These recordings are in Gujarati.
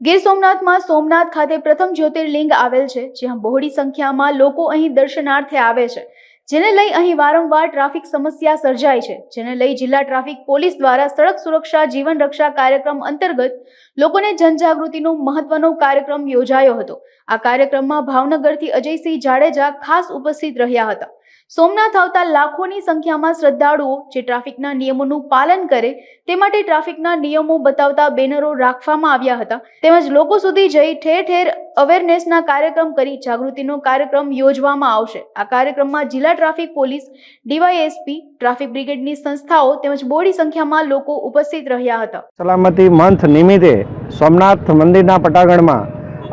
ગીર સોમનાથમાં સોમનાથ ખાતે પ્રથમ જ્યોતિર્લિંગ આવેલ છે, જ્યાં બહોળી સંખ્યામાં લોકો અહીં દર્શનાર્થે આવે છે. જેને લઈ અહીં વારંવાર ટ્રાફિક સમસ્યા સર્જાય છે. જેને લઈ જિલ્લા ટ્રાફિક પોલીસ દ્વારા સડક સુરક્ષા, જીવન રક્ષા કાર્યક્રમ અંતર્ગત લોકોને જનજાગૃતિનો મહત્વનો કાર્યક્રમ યોજાયો હતો. આ કાર્યક્રમમાં ભાવનગરથી અજયસિંહ જાડેજા ખાસ ઉપસ્થિત રહ્યા હતા. સોમનાથ આવતા લાખોની સંખ્યામાં શ્રદ્ધાળુઓ જે ટ્રાફિકના નિયમોનું પાલન કરે તે માટે ટ્રાફિકના નિયમો બતાવતા બેનરો રાખવામાં આવ્યા હતા. તેમજ લોકો સુધી જઈ ઠેર ઠેર અવેરનેસના કાર્યક્રમ કરી જાગૃતિનો કાર્યક્રમ યોજવામાં આવશે. આ કાર્યક્રમમાં જિલ્લા ટ્રાફિક પોલીસ, ડીવાયએસપી, ટ્રાફિક બ્રિગેડની સંસ્થાઓ તેમજ બોડી સંખ્યામાં લોકો ઉપસ્થિત રહ્યા હતા. સલામતી મંથ નિમિત્તે સોમનાથ મંદિરના પટાગણમાં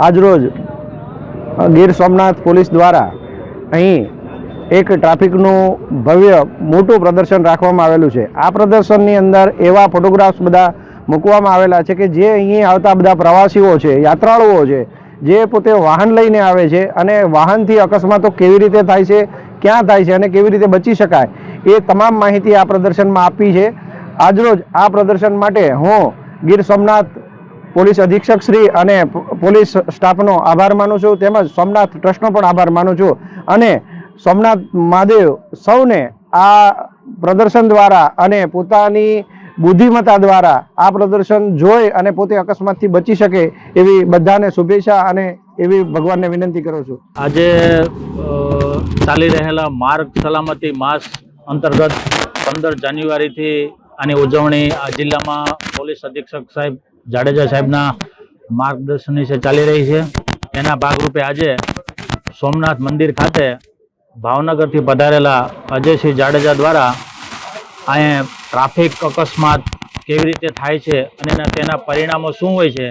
આજરોજ ગીર સોમનાથ પોલીસ દ્વારા અહીં એક ટ્રાફિકનું ભવ્ય મોટું પ્રદર્શન રાખવામાં આવેલું છે. આ પ્રદર્શનની અંદર એવા ફોટોગ્રાફ્સ બધા મૂકવામાં આવેલા છે કે જે અહીં આવતા બધા પ્રવાસીઓ છે, યાત્રાળુઓ છે, જે પોતે વાહન લઈને આવે છે અને વાહનથી અકસ્માતો કેવી રીતે થાય છે, ક્યાં થાય છે અને કેવી રીતે બચી શકાય, એ તમામ માહિતી આ પ્રદર્શનમાં આપી છે. આજરોજ આ પ્રદર્શન માટે હું ગીર સોમનાથ પોલીસ અધિક્ષક શ્રી અને પોલીસ સ્ટાફનો આભાર માનું છું. તેમજ સોમનાથ ટ્રસ્ટનો પણ આભાર માનું છું. અને સોમનાથ મહાદેવ સૌને આ પ્રદર્શન દ્વારા અને પોતાની બુદ્ધિમત્તા દ્વારા આ પ્રદર્શન જોઈ અને પોતે અકસ્માતથી બચી શકે એવી બધાને શુભેચ્છા અને એવી ભગવાનને વિનંતી કરું છું. આજે ચાલી રહેલા માર્ગ સલામતી માસ અંતર્ગત પંદર જાન્યુઆરીથી આની ઉજવણી આ જિલ્લામાં પોલીસ અધિક્ષક સાહેબ જાડેજા સાહેબના માર્ગદર્શન વિશે ચાલી રહી છે. એના ભાગરૂપે આજે સોમનાથ મંદિર ખાતે ભાવનગરથી પધારેલા અજયસિંહ જાડેજા દ્વારા અહીંયા ટ્રાફિક અકસ્માત કેવી રીતે થાય છે અને તેના પરિણામો શું હોય છે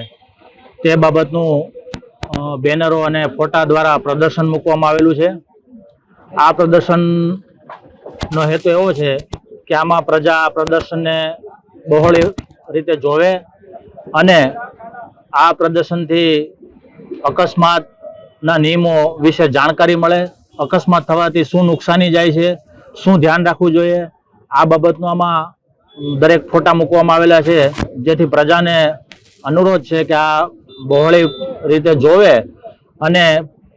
તે બાબતનું બેનરો અને ફોટા દ્વારા પ્રદર્શન મૂકવામાં આવેલું છે. આ પ્રદર્શનનો હેતુ એવો છે કે આમાં પ્રજા આ પ્રદર્શનને બહોળી રીતે જોવે અને આ પ્રદર્શનથી અકસ્માતના નિયમો વિશે જાણકારી મળે અકસ્માત થવાથી શું નુકસાની જાય છે, શું ધ્યાન રાખવું જોઈએ, આ બાબતનું આમાં દરેક ફોટા મૂકવામાં આવેલા છે. જેથી પ્રજાને અનુરોધ છે કે આ બહોળી રીતે જોવે અને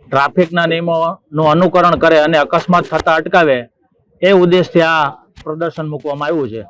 ટ્રાફિકના નિયમોનું અનુકરણ કરે અને અકસ્માત થતા અટકાવે, એ ઉદ્દેશથી આ પ્રદર્શન મૂકવામાં આવ્યું છે.